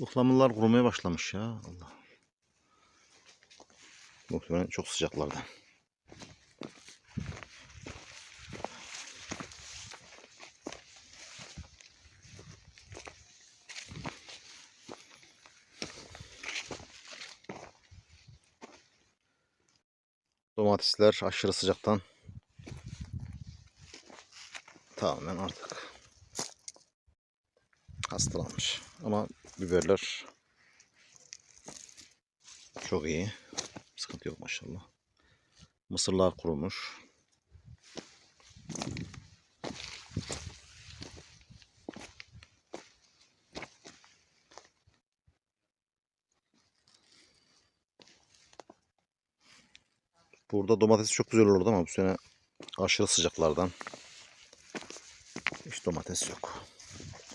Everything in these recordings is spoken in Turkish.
Ihlamurlar kurumaya başlamış ya. Allah. Muhtemelen çok sıcaklardan. Domatesler aşırı sıcaktan tamamen artık hastalanmış. Ama biberler çok iyi. Sıkıntı yok maşallah. Mısırlar kurumuş. Burada domates çok güzel olurdu ama bu sene aşırı sıcaklardan hiç domates yok.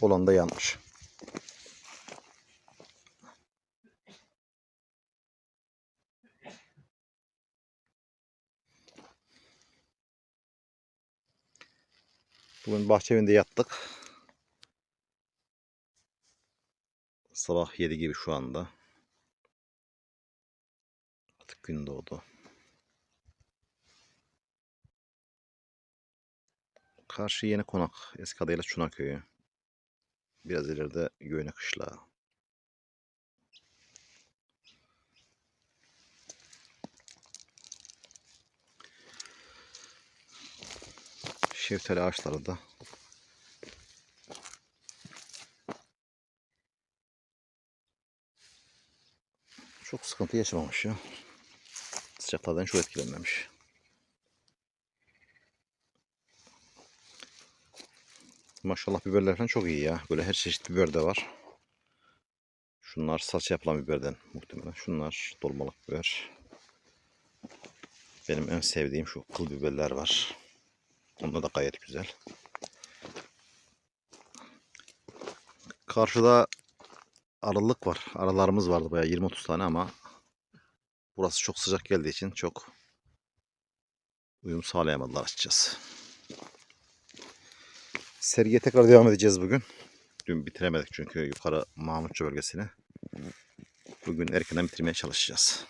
Olan da yanmış. Bugün bahçe yattık. Sabah 7 gibi şu anda. Artık gün doğdu. Karşı yeni konak. Eski adıyla Çunak Köyü. Biraz ileride Göğne Kışlağı. Şeftali ağaçları da çok sıkıntı yaşamamış ya. Sıcaklardan çok etkilenmemiş. Maşallah biberler falan çok iyi ya. Böyle her çeşit biber de var. Şunlar salça yapılan biberden muhtemelen. Şunlar dolmalık biber. Benim en sevdiğim şu kıl biberler var. Onlar da gayet güzel. Karşıda aralık var. Aralarımız vardı bayağı 20-30 tane ama burası çok sıcak geldiği için çok uyum sağlayamadılar açıkçası. Sergiye tekrar devam edeceğiz bugün. Dün bitiremedik çünkü yukarı Mahmutçu bölgesini. Bugün erkenden bitirmeye çalışacağız.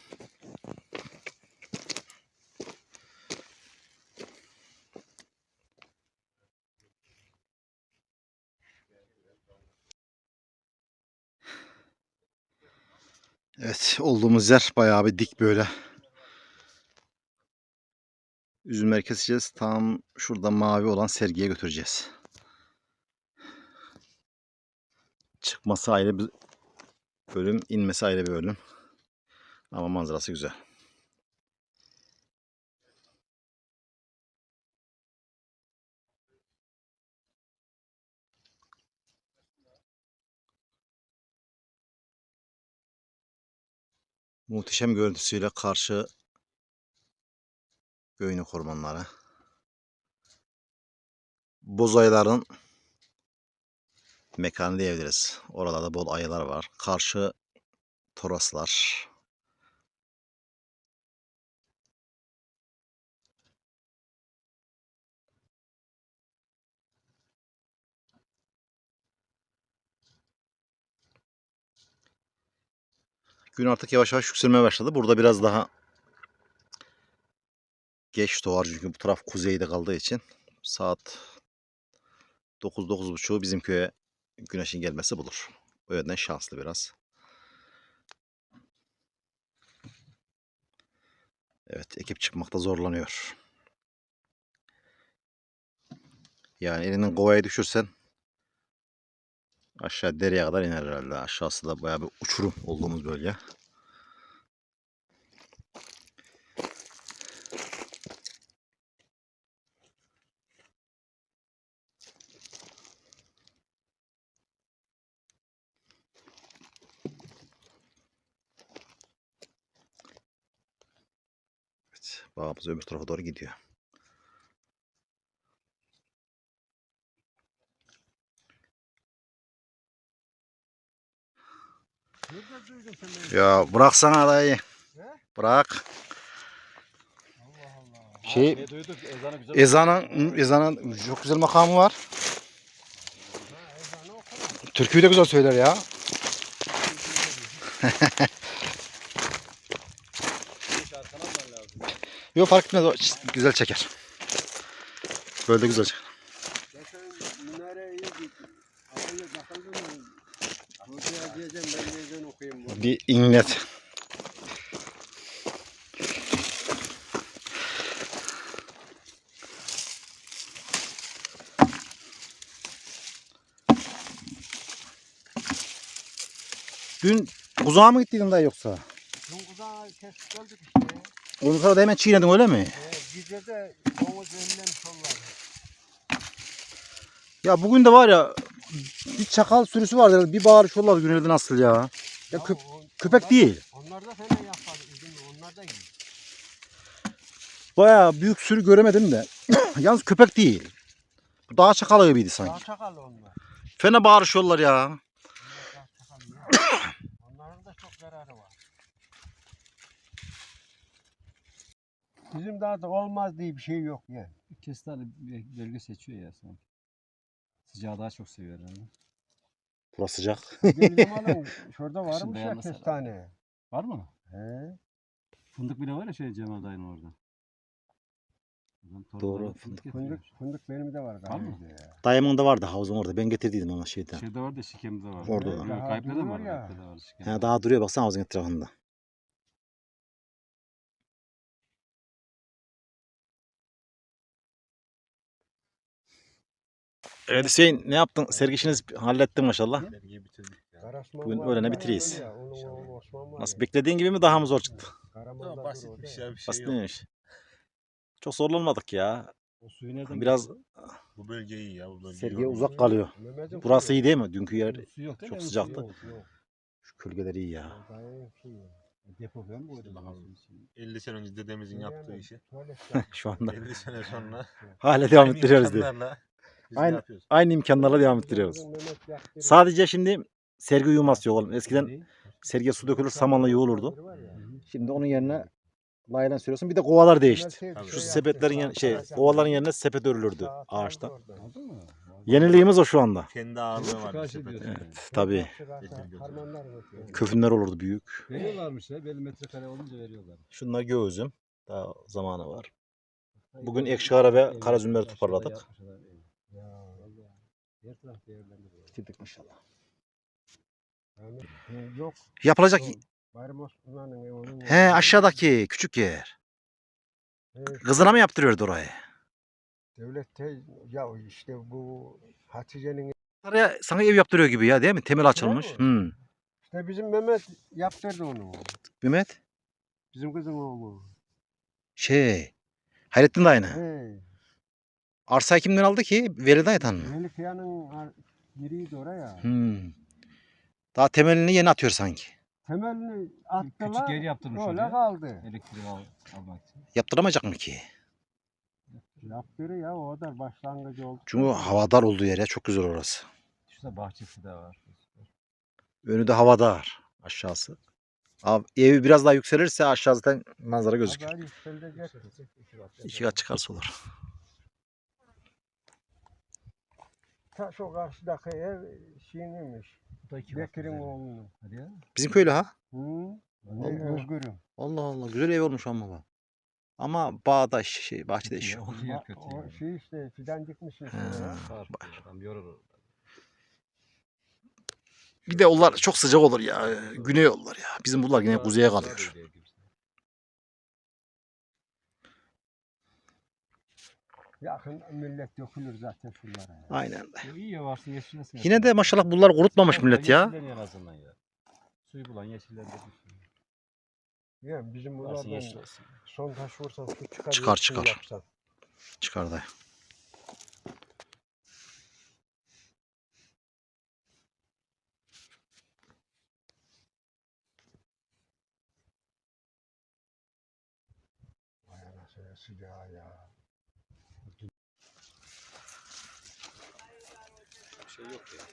Evet olduğumuz yer bayağı bir dik böyle. Üzümleri keseceğiz. Tam şurada mavi olan sergiye götüreceğiz. Çıkması ayrı bir bölüm, inmesi ayrı bir bölüm. Ama manzarası güzel. Muhteşem görüntüsüyle karşı Göynük ormanları. Bozayların mekanı diyebiliriz. Oralarda bol ayılar var. Karşı Toroslar. Gün artık yavaş yavaş yükselmeye başladı. Burada biraz daha geç doğar çünkü bu taraf kuzeyde kaldığı için saat 9-9.30 bizim köye güneşin gelmesi bulur. O yönden şanslı biraz. Evet ekip çıkmakta zorlanıyor. Yani elinin kovaya düşürsen aşağı dereye kadar iner herhalde. Aşağısı da bayağı bir uçurum olduğumuz bölge. Bağımız öbür tarafa doğru gidiyor. Ya bıraksana dayı. Bırak. Allah Allah. Şey- Ne duyduk? Ezanı güzel. Ezanın, ezanın çok güzel makamı var. Türküyü de güzel söyler ya. Yok fark etmez. o Güzel çeker. Böyle de güzel çeker. Bir inlet. Dün uzağa mı gittiydin dayı yoksa? Dün kuzağı kesip öldük işte. Ondan sonra da hemen çiğnedin öyle mi? Ee, gece de domuz önlemiş onlar. Ya bugün de var ya bir çakal sürüsü vardı. Bir bağırışıyorlar günlerde nasıl ya? Ya köp- o- köpek onlar- değil. Onlar da fena yapar. Onlar da iyi. Bayağı büyük sürü göremedim de. Yalnız köpek değil. Bu dağ çakalı gibiydi Daha sanki. çakalı onlar. Fena bağırışıyorlar ya. Onların da çok zararı var. Bizim daha da olmaz diye bir şey yok yani. Kestane bir bölge seçiyor ya sanki. Sıcağı daha çok seviyor herhalde. Burası sıcak. Bizim alın şurada varmış ya beğenmez herhalde. kestane. Var mı? He. Fındık bile var ya şey Cemal dayının orada. Adam Doğru, fındık. getiriyor. Fındık, fındık benim de var Var mı? galiba ya. Dayımın da vardı havuzun orada. Ben getirdiydim ona şeyden. Şeyde var da şikemde var. Orada Yok, var. Daha Kayıpta da var. ya. Kayıpta da var şikemde. He, daha duruyor baksana havuzun etrafında. Evet Hüseyin ne yaptın? Sergi işiniz hallettin maşallah. Sergiyi bitirdik ya. Karasman Bugün öğlene bitiriyiz. Nasıl beklediğin gibi mi daha mı zor çıktı? Tamam, basitmiş ya bir şey Basit değilmiş. Çok zorlanmadık ya. O suyu nereden Biraz? Bu bölge iyi ya. Bu bölge sergiye uzak kalıyor. Burası iyi değil mi? Dünkü yer yok çok mi? sıcaktı. Su Yok, yok. şu kölgeleri iyi ya. İyi. Depo koydu? Bakalım. 50 sene önce dedemizin yaptığı Yani işi. Şu anda 50 sene sonra hala devam ettiriyoruz diye. Biz Aynı- yapıyoruz. Aynı imkanlarla devam ettiriyoruz. Sadece şimdi sergi uyuması yok oğlum. Eskiden sergiye su dökülür samanla yoğulurdu. Şimdi onun yerine laylan sürüyorsun. Bir de kovalar değişti. Tabii. Şu şey sepetlerin yer, şey kovaların yerine sepet örülürdü ağaçtan. Yeniliğimiz o şu anda. Kendi ağırlığı var. Evet tabii. Köfünler olurdu büyük. Veriyorlarmış ya. Belli metrekare olunca veriyorlar. Şunlar göğüzüm. Daha zamanı var. Bugün ekşi ve kara zümrüt toparladık. Ya. Her taraf değerlendiriyor. Bitirdik inşallah. Yani, e, yok. Yapılacak. Bayram Osman'ın onun. He aşağıdaki küçük yer. He, Kızına mı yaptırıyordu orayı? Devlette ya işte bu Hatice'nin Oraya sana ev yaptırıyor gibi ya değil mi? Temel açılmış. mi? Hmm. işte bizim Mehmet yaptırdı onu. Mehmet Bizim kızın oğlu. şey Hayrettin dayını. He. Arsayı kimden aldı ki? Veli dayıdan mı? Melikaya'nın ar- yeriydi oraya. Hmm. Daha temelini yeni atıyor sanki. Temelini attılar. Küçük yer yaptırmış Öyle oraya. kaldı. Elektrik al, almak için. Yaptıramayacak mı ki? Yaptırı ya o kadar başlangıcı oldu. Çünkü havadar olduğu yer ya çok güzel orası. Şurada bahçesi de var. Önü de havadar aşağısı. Abi, evi biraz daha yükselirse aşağı zaten manzara gözükür. Haber yükselecek. İki kat çıkarsa olur. Ta şu karşıdaki ev şeyinmiş. Bu da iki Bekir'in oğlunun. Hadi ya. Bizim köylü ha? Hı? Allah Ne Allah. Özgür'ün. Allah Allah güzel ev olmuş ama bu. Ama bağda şey bahçede iş yok. yer O yani. şey işte fidan. Sağ Adam yorulur. Bir de onlar çok sıcak olur ya. Güney olur ya. Bizim bunlar yine kuzeye kalıyor. Yakın millet dökülür zaten şunlara. ya. Aynen. İyi ya varsın yeşillesin. Yine de maşallah bunlar kurutmamış millet ya. Yeşillerin en azından ya. Suyu bulan yeşillendirmiş. Yani bizim Varsın buradan son taş vursan su çıkar. Çıkar, çıkar. yapsan. Çıkar dayı. Vay anasını sıcağı ya. Şey yok ya.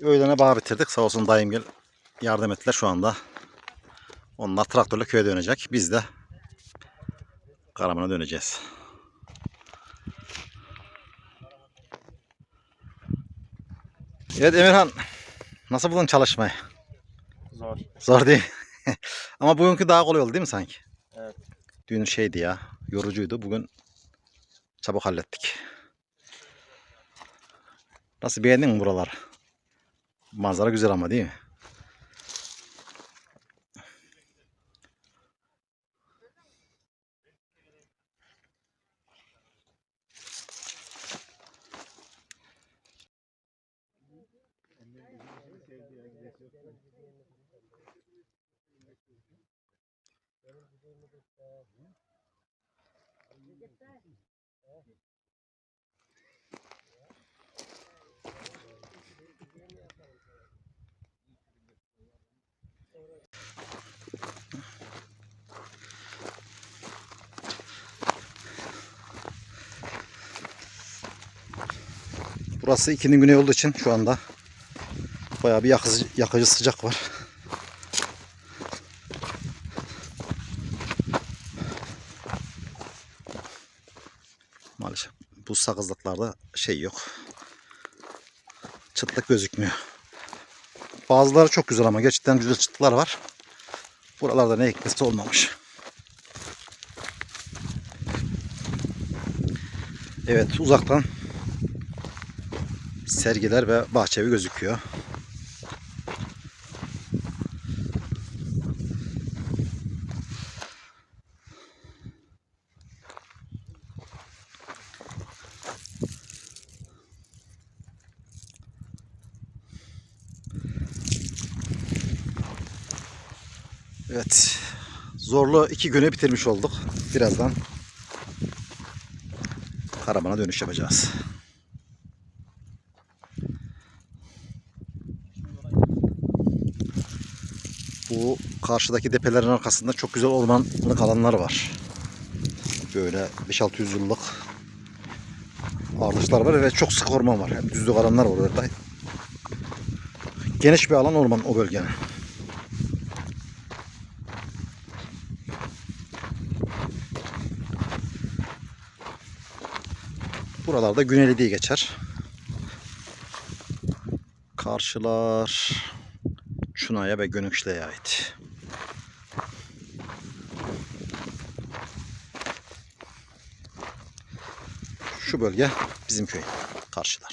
Öğlene bağ bitirdik. Sağ olsun dayım gel yardım ettiler şu anda. Onlar traktörle köye dönecek. Biz de Karaman'a döneceğiz. Evet Emirhan. Nasıl buldun çalışmayı? Zor. Zor değil. Ama bugünkü daha kolay oldu değil mi sanki? Evet. Dün şeydi ya. Yorucuydu. Bugün çabuk hallettik. Nasıl beğendin mi buraları? Manzara güzel ama değil mi? Burası ikinin güney olduğu için şu anda bayağı bir yakıcı, yakıcı sıcak var. Bu sakızlıklarda şey yok. Çıtlık gözükmüyor. Bazıları çok güzel ama gerçekten güzel çıtlıklar var. Buralarda ne ekmesi olmamış. Evet uzaktan sergiler ve bahçevi gözüküyor. Evet. Zorlu iki günü bitirmiş olduk. Birazdan karavana dönüş yapacağız. Bu karşıdaki depelerin arkasında çok güzel ormanlık alanlar var. Böyle 5-600 yıllık ağaçlar var ve çok sık orman var. Hem düzlük alanlar var orada. Geniş bir alan orman o bölgenin. Buralarda Güneyli diye geçer. Karşılar Çuna'ya ve Gönükşle'ye ait. Şu bölge bizim köy. Karşılar.